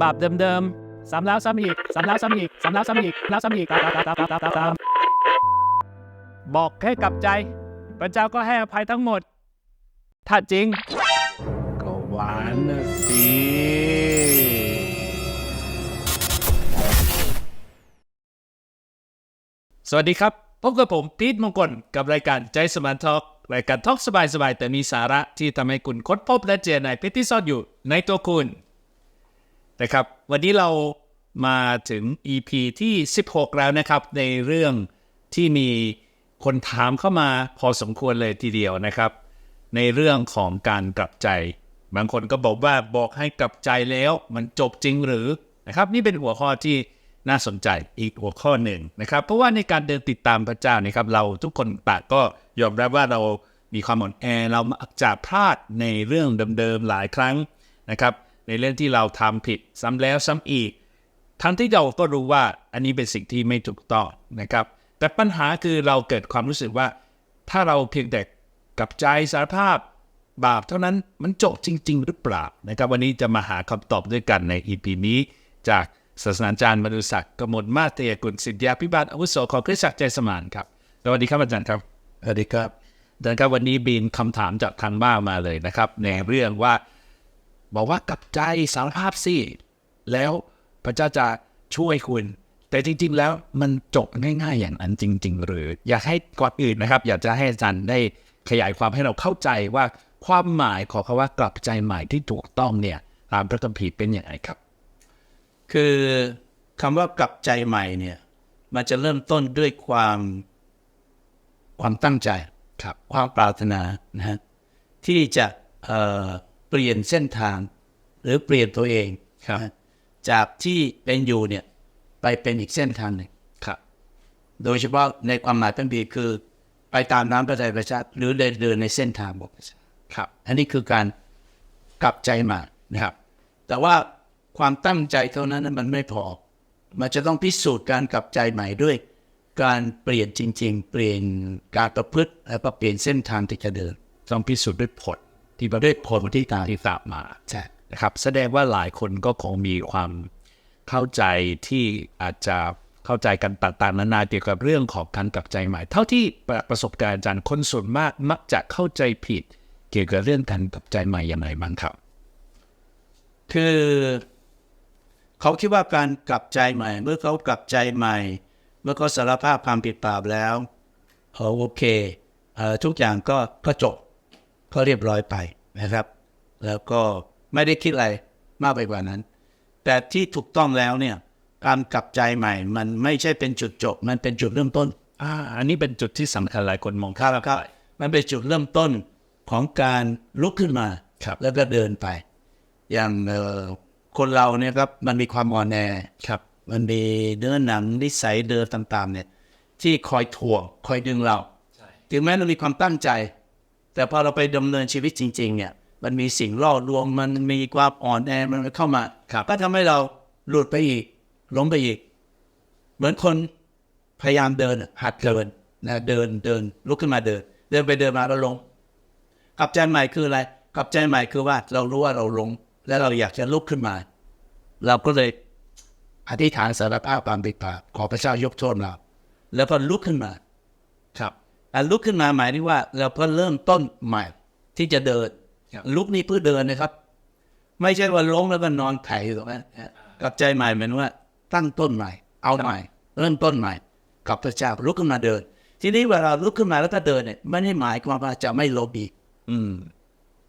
ำบาปเดิมๆซ้ำแล้วซ้ำอีกซ้ำแล้วซ้ำอีกซ้ำแล้วซ้ำอีกแล้วซ้ำอีกตามตามตามตามตามตามบอกให้กลับใจ พระเจ้าก็ให้อภัยทั้งหมด ถ้าจริง ก็หวานนะสิสวัสดีครับ พบกับผมพีทมงคลกับรายการใจสมานทอกรายการทอกสบายๆ แต่มีสาระที่ทำให้คุณค้นพบและเจอในเพชรที่ซ่อนอยู่ในตัวคุณ นะครับ วันนี้เรามาถึง EP ที่ 16 แล้วนะครับ ในเรื่องที่มีคนถามเข้ามาพอสมควรเลยทีเดียวนะครับ ในเรื่องของการกลับใจ บางคนก็บอกว่าบอกให้กลับใจแล้วมันจบจริงหรือนะครับ นี่เป็นหัวข้อที่น่าสนใจอีกหัวข้อหนึ่งนะครับ เพราะว่าในการเดินติดตามพระเจ้านะครับ เราทุกคนต่างก็ยอมรับว่าเรามีความอ่อนแอเรามักจะพลาดในเรื่องเดิมๆหลายครั้งนะครับ ในเรื่องที่เราทำผิดซ้ำแล้วซ้ำอีก ทั้งที่เราก็รู้ว่าอันนี้เป็นสิ่งที่ไม่ถูกต้องนะครับ แต่ปัญหาคือเราเกิดความรู้สึกว่า ถ้าเราเพียงแต่กลับใจสารภาพบาปเท่านั้นมันจบจริง ๆ หรือเปล่านะครับ วันนี้จะมาหาคำตอบด้วยกันใน EP นี้ จากศาสนาจารย์มนุศักดิ์กมลมาเตยกุลสิทธิาพิบาลอาวุโสของคริสตจักรใจสมานครับสวัสดีครับอาจารย์ครับสวัสดีครับอาจารย์ครับวันนี้บินคำถามจากทางบ้านมาเลยนะครับ ในเรื่องว่า บอกว่ากลับใจสารภาพสิแล้วพระเจ้าจะช่วยคุณ แต่จริง ๆ แล้วมันจบง่าย ๆ อย่างนั้นจริง ๆ หรือ อยากให้ก่อนอื่นนะครับ อยากจะให้อาจารย์ได้ขยายความให้เราเข้าใจว่าความหมายของคำว่ากลับใจใหม่ที่ถูกต้องเนี่ยตามพระคัมภีร์เป็นอย่างไรครับ คือคำว่ากลับใจใหม่เนี่ยมันจะเริ่มต้นด้วยความความตั้งใจครับความปรารถนานะฮะที่จะเอ่อ เปลี่ยนเส้นทาง หรือเปลี่ยนตัวเองครับนะจากที่เป็นอยู่เนี่ยไปเป็นอีกเส้นทางหนึ่งครับโดยเฉพาะในความหมายเป็นบีคือ ไปตามน้ำพระทัยประชาติหรือเดินเดินในเส้นทางบอกประชาติครับ อันนี้คือการกลับใจใหม่นะครับ แต่ว่าความตั้งใจเท่านั้นนะมันไม่พอ มันจะต้องพิสูจน์การกลับใจใหม่ด้วย การเปลี่ยนจริง ๆ เปลี่ยนการประพฤติแล้วก็เปลี่ยนเส้นทางที่จะเดิน ต้องพิสูจน์ด้วยผล ที่ประด้วยผลที่ตามที่ตามมาใช่นะครับแสดงว่าหลายคนก็คงมีความเข้าใจที่อาจจะเข้าใจกันต่างๆนานาเกี่ยวกับเรื่องของการกลับใจใหม่ เท่าที่ประประสบการณ์อาจารย์คนส่วนมากมักจะเข้าใจผิด เกี่ยวกับเรื่องการกลับใจใหม่อย่างไรบ้างครับ คือเขาคิดว่าการกลับใจใหม่ เมื่อเขากลับใจใหม่ เมื่อเขาสารภาพความผิดบาปแล้วเออโอเคเออทุกอย่างก็ก็จบ ก็เรียบร้อยไปนะครับ แล้วก็ไม่ได้คิดอะไรมากไปกว่านั้น แต่ที่ถูกต้องแล้วเนี่ยการกลับใจใหม่ มันไม่ใช่เป็นจุดจบ มันเป็นจุดเริ่มต้นอ่าอันนี้เป็นจุดที่สำคัญหลายคนมองข้ามครับมันเป็นจุดเริ่มต้นของการลุกขึ้นมาครับแล้วก็เดินไป อย่างเอ่อคนเราเนี่ยครับมันมีความอ่อนแอครับมันมีเนื้อหนังนิสัยเดิมต่างๆเนี่ยที่คอยถ่วงคอยดึงเราถึงแม้เรามีความตั้งใจ แต่พอเราไปดำเนินชีวิตจริง ๆ เนี่ยมันมีสิ่งล่อลวงมันมีความอ่อนแอมันเข้ามาครับก็ทำให้เราหลุดไปอีกล้มไปอีก เหมือนคนพยายามเดินอะหัดเดินนะเดินเดินลุกขึ้นมาเดิน เดินไปเดินมาแล้วลงกลับใจใหม่คืออะไรกลับใจใหม่คือว่าเรารู้ว่าเราลง และเราอยากจะลุกขึ้นมา เราก็เลยอธิษฐานสารภาพความผิดบาปขอพระเจ้ายกโทษเราแล้วก็ลุกขึ้นมา ครับอันลุกขึ้นมาหมายถึงว่า เราก็เริ่มต้นใหม่ ที่จะเดินครับลุกนี่เพื่อเดินนะครับ ไม่ใช่ว่าล้มแล้วก็นอนไถอยู่ตรงนั้นนะกลับใจใหม่เหมือนว่า ตั้งต้นใหม่ เอาใหม่ เริ่มต้นใหม่กับพระเจ้าลุกขึ้นมาเดิน ทีนี้เวลาลุกขึ้นมาแล้วก็เดินเนี่ยไม่ได้หมายความว่าจะไม่ล้มอีก อืม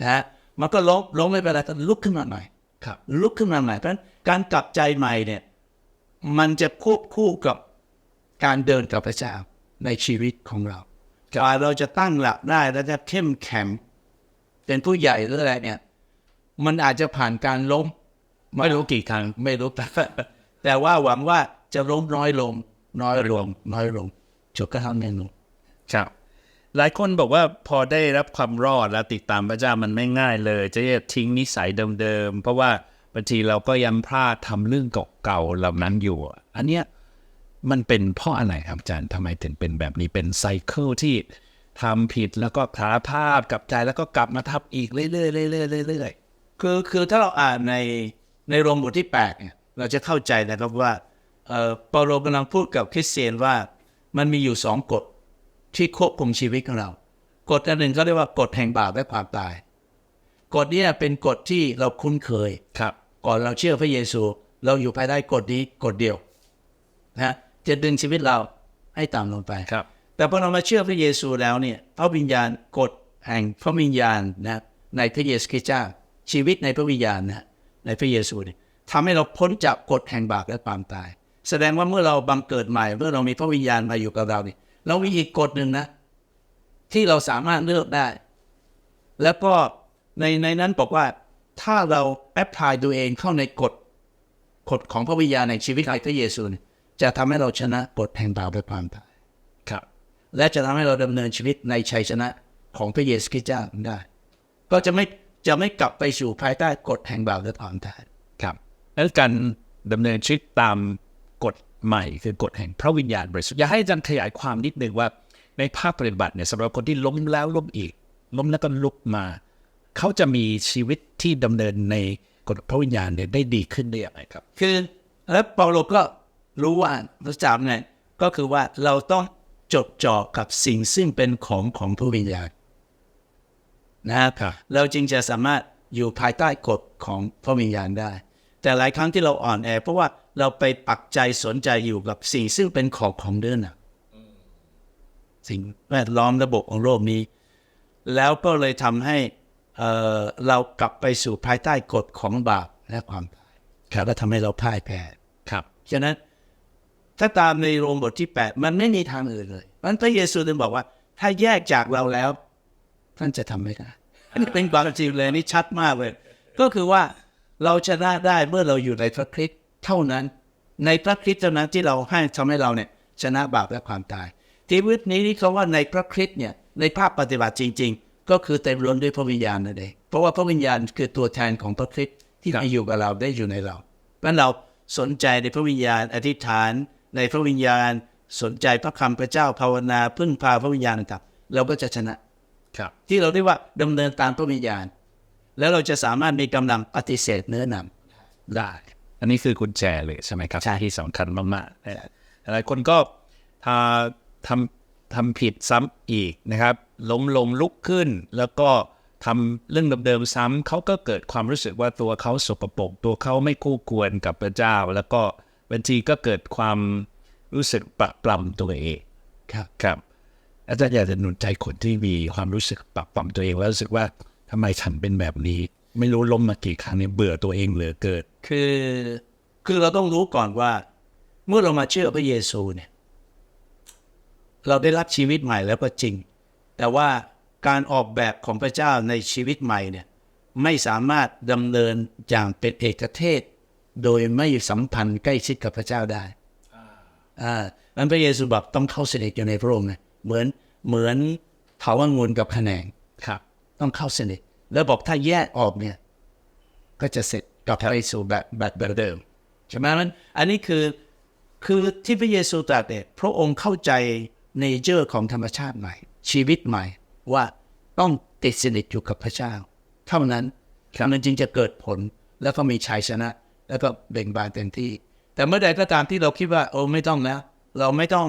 นะฮะมันก็ล้มล้มไม่เป็นไรก็ลุกขึ้นมาใหม่ครับ ลุกขึ้นมาใหม่เพราะฉะนั้นการกลับใจใหม่เนี่ย มันจะควบคู่กับการเดินกับพระเจ้าในชีวิตของเรา กว่าเราจะตั้งหลักได้แล้วจะเข้มแข็งเป็นผู้ใหญ่หรืออะไรเนี่ย มันอาจจะผ่านการล้ม ไม่รู้กี่ครั้งไม่รู้แต่แต่ว่าหวังว่าจะล้มน้อยลง น้อยลง น้อยลงจบก็ทำแน่นอนครับหลายคนบอกว่าพอได้รับความรอดแล้วติดตามพระเจ้ามันไม่ง่ายเลย จะทิ้งนิสัยเดิมๆเพราะว่าบางทีเราก็ยังพลาดทำเรื่องเก่าๆเหล่านั้นอยู่ อันเนี้ย มันเป็นเพราะอะไรครับอาจารย์ทำไมถึงเป็นแบบนี้เป็นไซเคิลที่ทำผิดแล้วก็สารภาพกลับใจแล้วก็กลับมาทำอีกเรื่อยๆเรื่อยๆเรื่อยๆคือคือถ้าเราอ่านในในโรมบทที่8เนี่ยเราจะเข้าใจนะครับว่าเอ่อเปาโลกำลังพูดกับคริสเตียนว่ามันมีอยู่สองกฎที่ควบคุมชีวิตของเรา กฎอันหนึ่งเขาเรียกว่ากฎแห่งบาปและความตาย กฎเนี้เป็นกฎที่เราคุ้นเคยครับ ก่อนเราเชื่อพระเยซู เราอยู่ภายใต้กฎนี้กฎเดียวนะฮะ จะดึงชีวิตเราให้ต่ำลงไปครับ แต่พอเรามาเชื่อพระเยซูแล้วเนี่ยพระวิญญาณกฎแห่งพระวิญญาณนะในพระเยซูคริสต์เจ้าชีวิตในพระวิญญาณนะในพระเยซูเนี่ยทำให้เราพ้นจากกฎแห่งบาปและความตาย แสดงว่าเมื่อเราบังเกิดใหม่ เมื่อเรามีพระวิญญาณมาอยู่กับเราเนี่ยเรามีอีกกฎหนึ่งนะ ที่เราสามารถเลือกได้ แล้วก็ในในนั้นบอกว่าถ้าเราแอพพลายตัวเองเข้าในกฎกฎของพระวิญญาณในชีวิตของพระเยซูเนี่ย จะทำให้เราชนะกฎแห่งบาปและความตายครับ และจะทำให้เราดำเนินชีวิตในชัยชนะของพระเยซูคริสต์เจ้าได้ ก็จะไม่จะไม่กลับไปสู่ภายใต้กฎแห่งบาปและความตายครับแล้วการดำเนินชีวิตตามกฎใหม่คือกฎแห่งพระวิญญาณบริสุทธิ์อยากให้อาจารย์ขยายความนิดนึงว่าในภาคปฏิบัติเนี่ยสำหรับคนที่ล้มแล้วล้มอีก ล้มแล้วก็ลุกมา เขาจะมีชีวิตที่ดำเนินในกฎพระวิญญาณเนี่ยได้ดีขึ้นได้อย่างไรครับ คือแล้วเปาโลก็ รู้ว่าพระเจ้าไงก็คือว่าเราต้องจดจ่อกับสิ่งซึ่งเป็นของของพระวิญญาณนะครับครับเราจึงจะสามารถอยู่ภายใต้กฎของพระวิญญาณได้ แต่หลายครั้งที่เราอ่อนแอ เพราะว่าเราไปปักใจสนใจอยู่กับสิ่งซึ่งเป็นของของเดินน่ะสิ่งแวดล้อมระบบของโลกนี้ แล้วก็เลยทำให้เอ่อเรากลับไปสู่ภายใต้กฎของบาปและความตายครับก็ทำให้เราพ่ายแพ้ครับฉะนั้น ถ้าตามในโรมบทที่ 8 มันไม่มีทางอื่นเลยมันพระเยซูถึงบอกว่า ถ้าแยกจากเราแล้ว ท่านจะทำไม่ได้อันนี้เป็นความจริงเลยนี่ชัดมากเลย ก็คือว่าเราชนะได้เมื่อเราอยู่ในพระคริสต์เท่านั้น ในพระคริสต์เท่านั้นที่เราให้ทำให้เราเนี่ยชนะบาปและความตายชีวิตนี้ที่เขาว่าในพระคริสต์เนี่ยในภาคปฏิบัติจริง ๆ ก็คือเต็มล้นด้วยพระวิญญาณนั่นเองเพราะว่าพระวิญญาณคือตัวแทนของพระคริสต์ที่มาอยู่กับเราได้อยู่ในเราเพราะฉะนั้นเราสนใจในพระวิญญาณอธิษฐาน ในพระวิญญาณ สนใจพระคำพระเจ้าภาวนาพึ่งพาพระวิญญาณต่างๆเราก็จะชนะครับ ที่เราเรียกว่าดำเนินตามพระวิญญาณ แล้วเราจะสามารถมีกำลังปฏิเสธเนื้อนำได้ อันนี้คือกุญแจเลยใช่ไหมครับใช่ที่สำคัญมากๆนะหลายคนก็ถ้าทำทำผิดซ้ำอีกนะครับ ล้มลงลุกขึ้นแล้วก็ทำเรื่องเดิมๆซ้ำเขาก็เกิดความรู้สึกว่าตัวเขาสกปรกตัวเขาไม่คู่ควรกับพระเจ้า แล้วก็ บางทีก็เกิดความรู้สึกปรับปรำตัวเองครับครับอาจารย์อยากจะหนุนใจคนที่มีความรู้สึกปรับปรำตัวเองแล้วรู้สึกว่าทำไมฉันเป็นแบบนี้ ไม่รู้ล้มมากี่ครั้งเนี่ยเบื่อตัวเองเหลือเกินคือคือเราต้องรู้ก่อนว่า เมื่อเรามาเชื่อพระเยซูเนี่ย เราได้รับชีวิตใหม่แล้วก็จริง แต่ว่าการออกแบบของพระเจ้าในชีวิตใหม่เนี่ยไม่สามารถดำเนินอย่างเป็นเอกเทศ โดยไม่สัมพันธ์ใกล้ชิดกับพระเจ้าได้อ่านั้นพระเยซูบอกต้องเข้าสนิทอยู่ในพระองค์นะเหมือนเหมือนเถาวัลย์งุนกับขนงครับ ต้องเข้าสนิทแล้วบอกถ้าแยกออกเนี่ย ก็จะเสร็จกลับไปสู่แบบแบบแบบเดิมใช่ไหมมันอันนี้คือคือที่พระเยซูตรัสเนี่ยพระองค์เข้าใจเนเจอร์ของธรรมชาติใหม่ ชีวิตใหม่ว่าต้องติดสนิทอยู่กับพระเจ้า เท่านั้นมันจึงจะเกิดผลแล้วก็มีชัยชนะ แล้วก็เบ่งบานเต็มที่ แต่เมื่อใดก็ตามที่เราคิดว่าโอ้ไม่ต้องแล้ว เราไม่ต้อง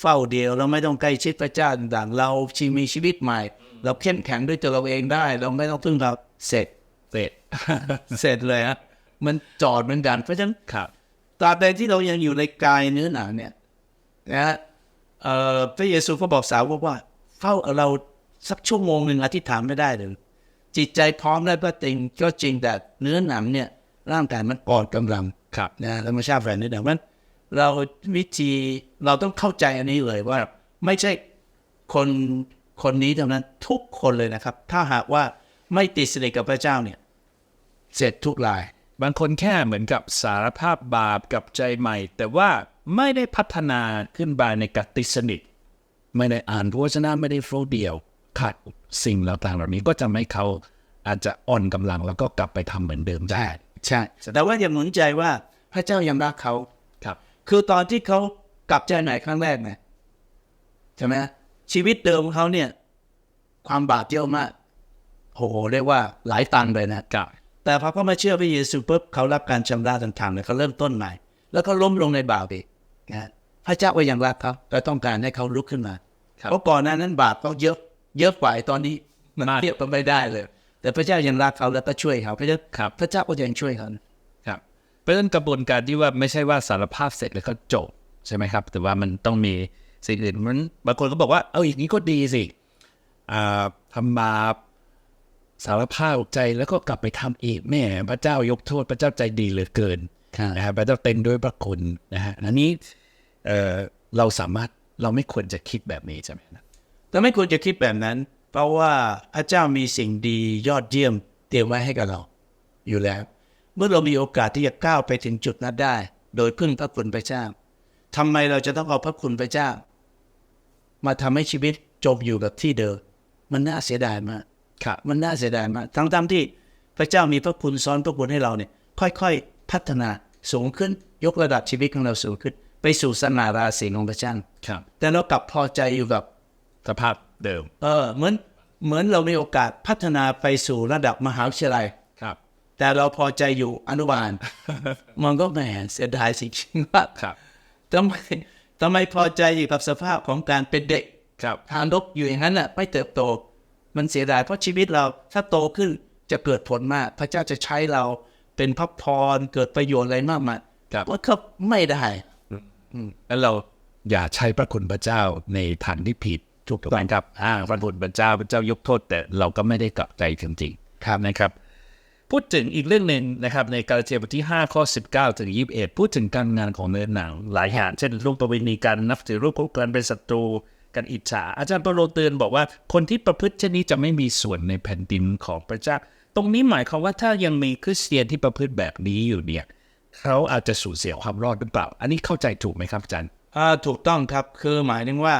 เฝ้าเดียว เราไม่ต้องใกล้ชิดพระเจ้าต่างๆเราชีมีชีวิตใหม่ เราเข้มแข็งด้วยตัวเราเองได้ เราไม่ต้องพึ่งเราเสร็จเสร็จเสร็จเลยฮะมันจอดเหมือนกันเพราะฉะนั้นครับตราบใดที่เรายังอยู่ในกายเนื้อหนังเนี่ยนะฮะเอ่อพระเยซูก็บอกสาวกว่าเฝ้าเราสักชั่วโมงหนึ่งอธิษฐานไม่ได้เลยจิตใจพร้อมแล้วก็จริงก็จริงแต่เนื้อหนังเนี่ย ร่างกายมันอ่อนกำลังครับนะธรรมชาติแฝงนิดหนึ่งมันเราวิธีเราต้องเข้าใจอันนี้เลยว่า ไม่ใช่คนคนนี้เท่านั้นทุกคนเลยนะครับ ถ้าหากว่าไม่ติดสนิทกับพระเจ้าเนี่ย เสร็จทุกราย บางคนแค่เหมือนกับสารภาพบาปกับใจใหม่ แต่ว่าไม่ได้พัฒนาขึ้นไปในกติสนิท ไม่ได้อ่านพระวจนะไม่ได้โฟลว์เดียวขาดสิ่งต่างๆเหล่านี้ก็จะไม่เขาอาจจะอ่อนกำลังแล้วก็กลับไปทำเหมือนเดิมได้ ใช่ แต่ว่าอย่าหนุนใจว่าพระเจ้ายังรักเขาครับ คือตอนที่เขากลับใจใหม่ครั้งแรกไงใช่ไหมชีวิตเดิมของเขาเนี่ย ความบาปเยอะมากโอ้โหเรียกว่าหลายตันเลยนะครับ แต่พอเขามาเชื่อพระเยซูปุ๊บเขารับการชำระต่างๆเลยเขาเริ่มต้นใหม่ แล้วก็ล้มลงในบาปอีกนะพระเจ้าก็ยังรักเขาและต้องการให้เขาลุกขึ้นมาครับเพราะก่อนหน้านั้นบาปเขาเยอะ เยอะกว่าไอ้ตอนนี้มันมากเทียบกันไม่ได้เลย แต่พระเจ้ายังรักเขาแล้วก็ช่วยเขาพระเจ้าครับพระเจ้าก็ยังช่วยเขาครับเพราะฉะนั้นกระบวนการที่ว่าไม่ใช่ว่าสารภาพเสร็จแล้วก็จบใช่ไหมครับ แต่ว่ามันต้องมีสิ่งอื่นมันบางคนก็บอกว่าเอออย่างนี้ก็ดีสิอ่าทำบาปสารภาพใจแล้วก็กลับไปทำอีกแม่พระเจ้ายกโทษพระเจ้าใจดีเหลือเกินครับนะฮะพระเจ้าเต็มด้วยพระคุณนะฮะอันนี้เออเราสามารถเราไม่ควรจะคิดแบบนี้ใช่ไหมนะแต่ไม่ควรจะคิดแบบนั้น เพราะว่าพระเจ้ามีสิ่งดียอดเยี่ยมเตรียมไว้ให้กับเรา อยู่แล้ว เมื่อเรามีโอกาสที่จะก้าวไปถึงจุดนั้นได้ โดยพึ่งพระคุณพระเจ้าทำไมเราจะต้องเอาพระคุณพระเจ้า มาทำให้ชีวิตจมอยู่กับที่เดิมมันน่าเสียดายมากครับ มันน่าเสียดายมากทั้งๆที่พระเจ้ามีพระคุณซ้อนพระคุณให้เราเนี่ยค่อยๆ พัฒนาสูงขึ้นยกระดับชีวิตของเราสูงขึ้น ไปสู่สนาราศีของพระเจ้าครับ แต่เรากลับพอใจอยู่กับสภาพ เดิม เออเหมือนเหมือนเรามีโอกาสพัฒนาไปสู่ระดับมหาวิทยาลัยครับ แต่เราพอใจอยู่อนุบาล มันก็แหมเสียดายสิจริงว่าครับทำไมทำไมพอใจอยู่กับสภาพของการเป็นเด็กครับทารกอยู่อย่างนั้นน่ะไม่เติบโต มันเสียดายเพราะชีวิตเราถ้าโตขึ้นจะเกิดผลมาก พระเจ้าจะใช้เราเป็นพระพรเกิดประโยชน์อะไรมากมายครับว่าก็ไม่ได้แล้วเราอย่าใช้พระคุณพระเจ้าในทางที่ผิด ถูกถูกไหมครับอ่าพระคุณพระเจ้าพระเจ้ายกโทษ แต่เราก็ไม่ได้กลับใจจริงๆครับนะครับ พูดถึงอีกเรื่องหนึ่งนะครับ ในกาลาเทียบทที่ 5 ข้อ 19 ถึง 21 พูดถึงการงานของเนื้อหนังหลายอย่างเช่นรูปประเวณีการนับถือรูปของการเป็นศัตรูการอิจฉาอาจารย์เปาโลเตือนบอกว่าคนที่ประพฤติเช่นนี้จะไม่มีส่วนในแผ่นดินของพระเจ้า ตรงนี้หมายความว่าถ้ายังมีคริสเตียนที่ประพฤติแบบนี้อยู่เนี่ยเขาอาจจะสูญเสียความรอดหรือเปล่า อันนี้เข้าใจถูกไหมครับอาจารย์อ่าถูกต้องครับคือหมายถึงว่า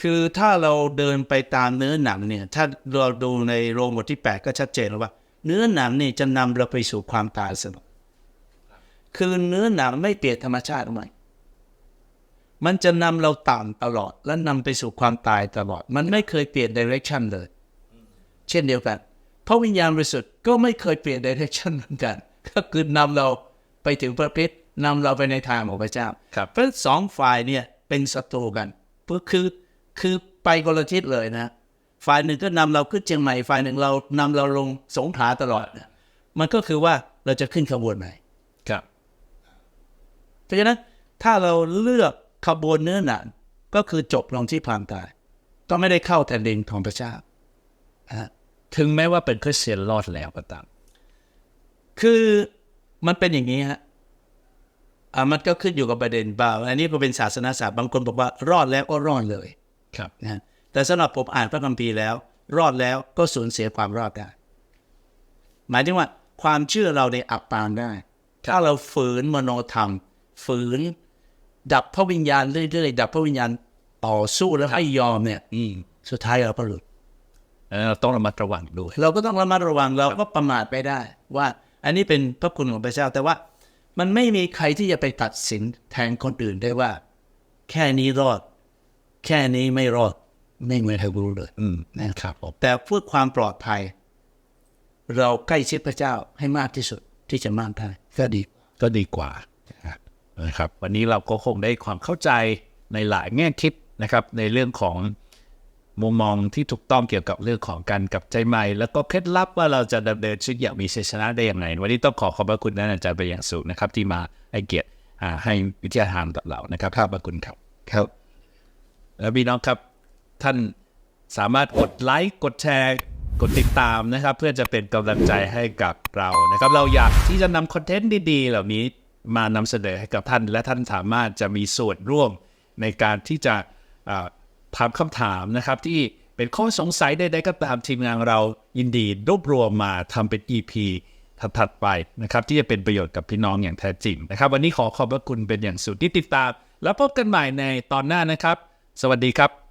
คือถ้าเราเดินไปตามเนื้อหนังเนี่ย ถ้าเราดูในโรมบทที่ 8 ก็ชัดเจนแล้วว่า เนื้อหนังนี่จะนำเราไปสู่ความตายเสมอคือเนื้อหนังไม่เปลี่ยนธรรมชาติใหม่มันจะนำเราต่ำตลอด และนำไปสู่ความตายตลอด มันไม่เคยเปลี่ยนดิเรกชันเลย เช่นเดียวกันพระวิญญาณบริสุทธิ์ก็ไม่เคยเปลี่ยนดิเรกชันเหมือนกัน ก็คือนำเราไปถึงพระพิษนำเราไปในทางของพระเจ้าครับเพราะฉะนั้นสองฝ่ายเนี่ยเป็นศัตรูกันเพื่อคือ คือไปคนละทิศเลยนะ ฝ่ายหนึ่งก็นำเราขึ้นเชียงใหม่ ฝ่ายหนึ่งเรานำเราลงสงขลาตลอดนะมันก็คือว่าเราจะขึ้นขบวนไหนครับ เพราะฉะนั้นถ้าเราเลือกขบวนเนื้อหนังก็คือจบลงที่ความตาย ก็ไม่ได้เข้าแผ่นดินของพระเจ้าอะถึงแม้ว่าเป็นคริสเตียนรอดแล้วก็ตาม คือมันเป็นอย่างนี้ฮะอ่ามันก็ขึ้นอยู่กับประเด็นบ่าว อันนี้ก็เป็นศาสนาศาสตร์บางคนบอกว่ารอดแล้วก็รอดเลย ครับนะฮะแต่สำหรับผมอ่านพระคัมภีร์แล้ว รอดแล้วก็สูญเสียความรอดได้ หมายถึงว่าความเชื่อเราในยอับปางได้ ถ้าเราฝืนมโนธรรม ฝืน ดับพระวิญญาณเรื่อยๆดับพระวิญญาณต่อสู้แล้วไม่ยอมเนี่ย อืมสุดท้ายเราก็หลุดแล้วเราต้องระมัดระวังด้วย เราก็ต้องระมัดระวังเราก็ประมาทไม่ได้ ว่าอันนี้เป็นพระคุณของพระเจ้าแต่ว่ามันไม่มีใครที่จะไปตัดสินแทนคนอื่นได้ว่า แค่นี้รอด แค่นี้ไม่รอดไม่มีใครรู้เลยอืมนะครับผมแต่เพื่อความปลอดภัย เราใกล้ชิดพระเจ้าให้มากที่สุดที่จะมากได้ก็ดีก็ดีกว่านะครับ วันนี้เราก็คงได้ความเข้าใจในหลายแง่คิดนะครับ ในเรื่องของมุมมองที่ถูกต้องเกี่ยวกับเรื่องของการกลับใจใหม่ แล้วก็เคล็ดลับว่าเราจะดำเนินชีวิตอย่างมีชัยชนะได้อย่างไรวันนี้ต้องขอขอบพระคุณท่านอาจารย์ไปนอย่างสูงนะครับ ที่มาให้เกียรติอ่าให้วิทยาทานกับเรานะครับขอบพระคุณครับครับ แล้วพี่น้องครับท่านสามารถกดไลค์กดแชร์กดติดตามนะครับ เพื่อจะเป็นกำลังใจให้กับเรานะครับ เราอยากที่จะนำคอนเทนต์ดีๆ เหล่านี้มานำเสนอให้กับท่าน และท่านสามารถจะมีส่วนร่วมในการที่จะถามคำถามนะครับ ที่เป็นข้อสงสัยใดๆก็ตามทีมงานเรายินดีรวบรวมมาทำเป็น EP ถัดๆไปนะครับ ที่จะเป็นประโยชน์กับพี่น้องอย่างแท้จริงนะครับ วันนี้ขอขอบพระคุณเป็นอย่างสูงที่ติดตาม แล้วพบกันใหม่ในตอนหน้านะครับ สวัสดีครับ